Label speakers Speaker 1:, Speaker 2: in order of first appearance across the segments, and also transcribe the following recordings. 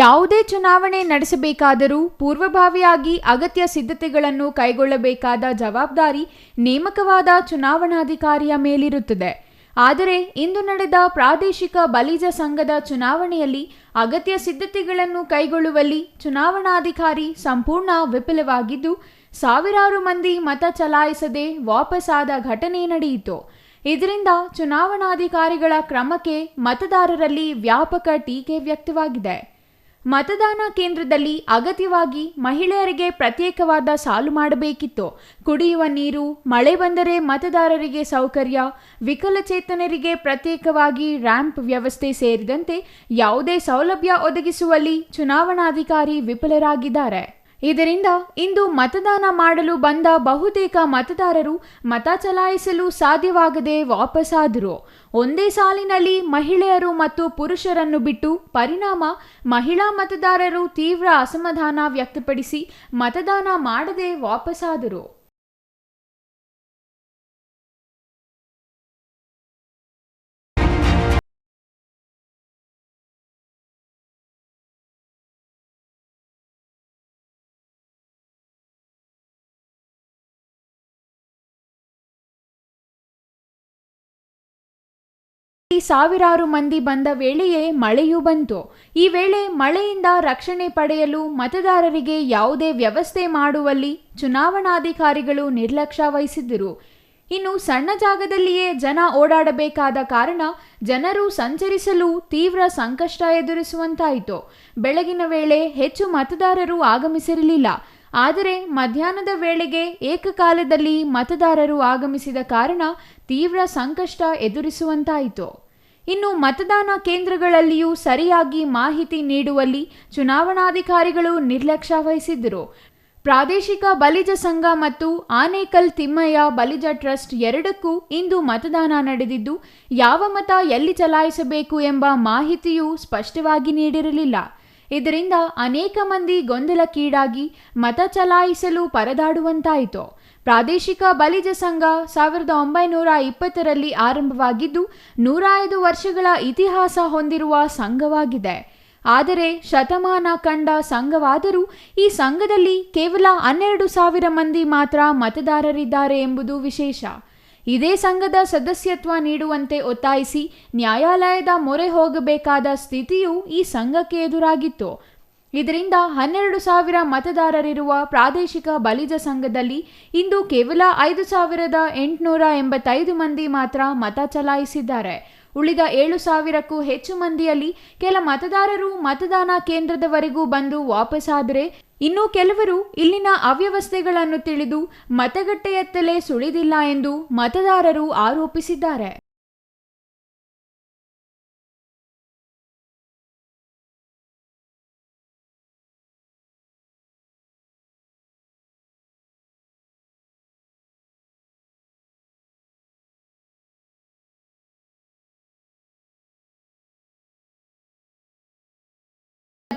Speaker 1: ಯಾವುದೇ ಚುನಾವಣೆ ನಡೆಸಬೇಕಾದರೂ ಪೂರ್ವಭಾವಿಯಾಗಿ ಅಗತ್ಯ ಸಿದ್ಧತೆಗಳನ್ನು ಕೈಗೊಳ್ಳಬೇಕಾದ ಜವಾಬ್ದಾರಿ ನೇಮಕವಾದ ಚುನಾವಣಾಧಿಕಾರಿಯ ಮೇಲಿರುತ್ತದೆ. ಆದರೆ ಇಂದು ನಡೆದ ಪ್ರಾದೇಶಿಕ ಬಲಿಜ ಸಂಘದ ಚುನಾವಣೆಯಲ್ಲಿ ಅಗತ್ಯ ಸಿದ್ಧತೆಗಳನ್ನು ಕೈಗೊಳ್ಳುವಲ್ಲಿ ಚುನಾವಣಾಧಿಕಾರಿ ಸಂಪೂರ್ಣ ವಿಫಲವಾಗಿದ್ದು, ಸಾವಿರಾರು ಮಂದಿ ಮತ ಚಲಾಯಿಸದೆ ವಾಪಸಾದ ಘಟನೆ ನಡೆಯಿತು. ಇದರಿಂದ ಚುನಾವಣಾಧಿಕಾರಿಗಳ ಕ್ರಮಕ್ಕೆ ಮತದಾರರಲ್ಲಿ ವ್ಯಾಪಕ ಟೀಕೆ ವ್ಯಕ್ತವಾಗಿದೆ. ಮತದಾನ ಕೇಂದ್ರದಲ್ಲಿ ಅಗತ್ಯವಾಗಿ ಮಹಿಳೆಯರಿಗೆ ಪ್ರತ್ಯೇಕವಾದ ಸಾಲು ಮಾಡಬೇಕಿತ್ತು. ಕುಡಿಯುವ ನೀರು, ಮಳೆ ಬಂದರೆ ಮತದಾರರಿಗೆ ಸೌಕರ್ಯ, ವಿಕಲಚೇತನರಿಗೆ ಪ್ರತ್ಯೇಕವಾಗಿ ರ್ಯಾಂಪ್ ವ್ಯವಸ್ಥೆ ಸೇರಿದಂತೆ ಯಾವುದೇ ಸೌಲಭ್ಯ ಒದಗಿಸುವಲ್ಲಿ ಚುನಾವಣಾಧಿಕಾರಿ ವಿಫಲರಾಗಿದ್ದಾರೆ. ಇದರಿಂದ ಇಂದು ಮತದಾನ ಮಾಡಲು ಬಂದ ಬಹುತೇಕ ಮತದಾರರು ಮತ ಚಲಾಯಿಸಲು ಸಾಧ್ಯವಾಗದೆ ವಾಪಸ್ಸಾದರು ಒಂದೇ ಸಾಲಿನಲ್ಲಿ ಮಹಿಳೆಯರು ಮತ್ತು ಪುರುಷರನ್ನು ಬಿಟ್ಟು ಪರಿಣಾಮ ಮಹಿಳಾ ಮತದಾರರು ತೀವ್ರ ಅಸಮಾಧಾನ ವ್ಯಕ್ತಪಡಿಸಿ ಮತದಾನ ಮಾಡದೆ ವಾಪಸ್ಸಾದರು ಸಾವಿರಾರು ಮಂದಿ ಬಂದ ವೇಳೆಯೇ ಮಳೆಯೂ ಬಂತು. ಈ ವೇಳೆ ಮಳೆಯಿಂದ ರಕ್ಷಣೆ ಪಡೆಯಲು ಮತದಾರರಿಗೆ ಯಾವುದೇ ವ್ಯವಸ್ಥೆ ಮಾಡುವಲ್ಲಿ ಚುನಾವಣಾಧಿಕಾರಿಗಳು ನಿರ್ಲಕ್ಷ್ಯ ವಹಿಸಿದ್ದರು. ಇನ್ನು ಸಣ್ಣ ಜಾಗದಲ್ಲಿಯೇ ಜನ ಓಡಾಡಬೇಕಾದ ಕಾರಣ ಜನರು ಸಂಚರಿಸಲು ತೀವ್ರ ಸಂಕಷ್ಟ ಎದುರಿಸುವಂತಾಯಿತು. ಬೆಳಗಿನ ವೇಳೆ ಹೆಚ್ಚು ಮತದಾರರು ಆಗಮಿಸಿರಲಿಲ್ಲ. ಆದರೆ ಮಧ್ಯಾಹ್ನದ ವೇಳೆಗೆ ಏಕಕಾಲದಲ್ಲಿ ಮತದಾರರು ಆಗಮಿಸಿದ ಕಾರಣ ತೀವ್ರ ಸಂಕಷ್ಟ ಎದುರಿಸುವಂತಾಯಿತು. ಇನ್ನು ಮತದಾನ ಕೇಂದ್ರಗಳಲ್ಲಿಯೂ ಸರಿಯಾಗಿ ಮಾಹಿತಿ ನೀಡುವಲ್ಲಿ ಚುನಾವಣಾಧಿಕಾರಿಗಳು ನಿರ್ಲಕ್ಷ್ಯ ವಹಿಸಿದ್ದರು. ಪ್ರಾದೇಶಿಕ ಬಲಿಜ ಸಂಘ ಮತ್ತು ಆನೇಕಲ್ ತಿಮ್ಮಯ್ಯ ಬಲಿಜ ಟ್ರಸ್ಟ್ ಎರಡಕ್ಕೂ ಇಂದು ಮತದಾನ ನಡೆದಿದ್ದು, ಯಾವ ಮತ ಎಲ್ಲಿ ಚಲಾಯಿಸಬೇಕು ಎಂಬ ಮಾಹಿತಿಯೂ ಸ್ಪಷ್ಟವಾಗಿ ನೀಡಿರಲಿಲ್ಲ. ಇದರಿಂದ ಅನೇಕ ಮಂದಿ ಗೊಂದಲಕ್ಕೀಡಾಗಿ ಮತ ಚಲಾಯಿಸಲು ಪರದಾಡುವಂತಾಯಿತು. ಪ್ರಾದೇಶಿಕ ಬಲಿಜ ಸಂಘ ಸಾವಿರದ ಒಂಬೈನೂರ ಇಪ್ಪತ್ತರಲ್ಲಿ ಆರಂಭವಾಗಿದ್ದು ನೂರ ಐದು ವರ್ಷಗಳ ಇತಿಹಾಸ ಹೊಂದಿರುವ ಸಂಘವಾಗಿದೆ. ಆದರೆ ಶತಮಾನ ಕಂಡ ಸಂಘವಾದರೂ ಈ ಸಂಘದಲ್ಲಿ ಕೇವಲ ಹನ್ನೆರಡು ಸಾವಿರ ಮಂದಿ ಮಾತ್ರ ಮತದಾರರಿದ್ದಾರೆ ಎಂಬುದು ವಿಶೇಷ. ಇದೇ ಸಂಘದ ಸದಸ್ಯತ್ವ ನೀಡುವಂತೆ ಒತ್ತಾಯಿಸಿ ನ್ಯಾಯಾಲಯದ ಮೊರೆ ಹೋಗಬೇಕಾದ ಸ್ಥಿತಿಯು ಈ ಸಂಘಕ್ಕೆ ಎದುರಾಗಿತ್ತು. ಇದರಿಂದ ಹನ್ನೆರಡು ಸಾವಿರ ಮತದಾರರಿರುವ ಪ್ರಾದೇಶಿಕ ಬಲಿಜ ಸಂಘದಲ್ಲಿ ಇಂದು ಕೇವಲ ಐದು ಸಾವಿರದ ಎಂಟುನೂರ ಎಂಬತ್ತೈದು ಮಂದಿ ಮಾತ್ರ ಮತ ಚಲಾಯಿಸಿದ್ದಾರೆ. ಉಳಿದ ಏಳು ಸಾವಿರಕ್ಕೂ ಹೆಚ್ಚು ಮಂದಿಯಲ್ಲಿ ಕೆಲ ಮತದಾರರು ಮತದಾನ ಕೇಂದ್ರದವರೆಗೂ ಬಂದು ವಾಪಸ್ಸಾದರೆ ಇನ್ನು ಕೆಲವರು ಇಲ್ಲಿನ ಅವ್ಯವಸ್ಥೆಗಳನ್ನು ತಿಳಿದು ಮತಗಟ್ಟೆಯತ್ತಲೇ ಸುಳಿದಿಲ್ಲ ಎಂದು ಮತದಾರರು ಆರೋಪಿಸಿದ್ದಾರೆ.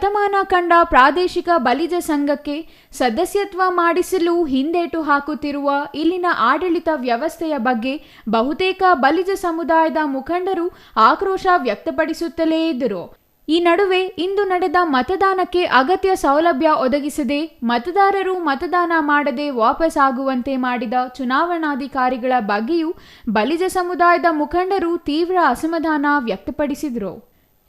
Speaker 1: ಶತಮಾನ ಕಂಡ ಪ್ರಾದೇಶಿಕ ಬಲಿಜ ಸಂಘಕ್ಕೆ ಸದಸ್ಯತ್ವ ಮಾಡಿಸಲು ಹಿಂದೇಟು ಹಾಕುತ್ತಿರುವ ಇಲ್ಲಿನ ಆಡಳಿತ ವ್ಯವಸ್ಥೆಯ ಬಗ್ಗೆ ಬಹುತೇಕ ಬಲಿಜ ಸಮುದಾಯದ ಮುಖಂಡರು ಆಕ್ರೋಶ ವ್ಯಕ್ತಪಡಿಸುತ್ತಲೇ ಇದ್ದರು. ಈ ನಡುವೆ ಇಂದು ನಡೆದ ಮತದಾನಕ್ಕೆ ಅಗತ್ಯ ಸೌಲಭ್ಯ ಒದಗಿಸದೆ ಮತದಾರರು ಮತದಾನ ಮಾಡದೆ ವಾಪಸ್ ಆಗುವಂತೆ ಮಾಡಿದ ಚುನಾವಣಾಧಿಕಾರಿಗಳ ಬಗ್ಗೆಯೂ ಬಲಿಜ ಸಮುದಾಯದ ಮುಖಂಡರು ತೀವ್ರ ಅಸಮಾಧಾನ ವ್ಯಕ್ತಪಡಿಸಿದರು.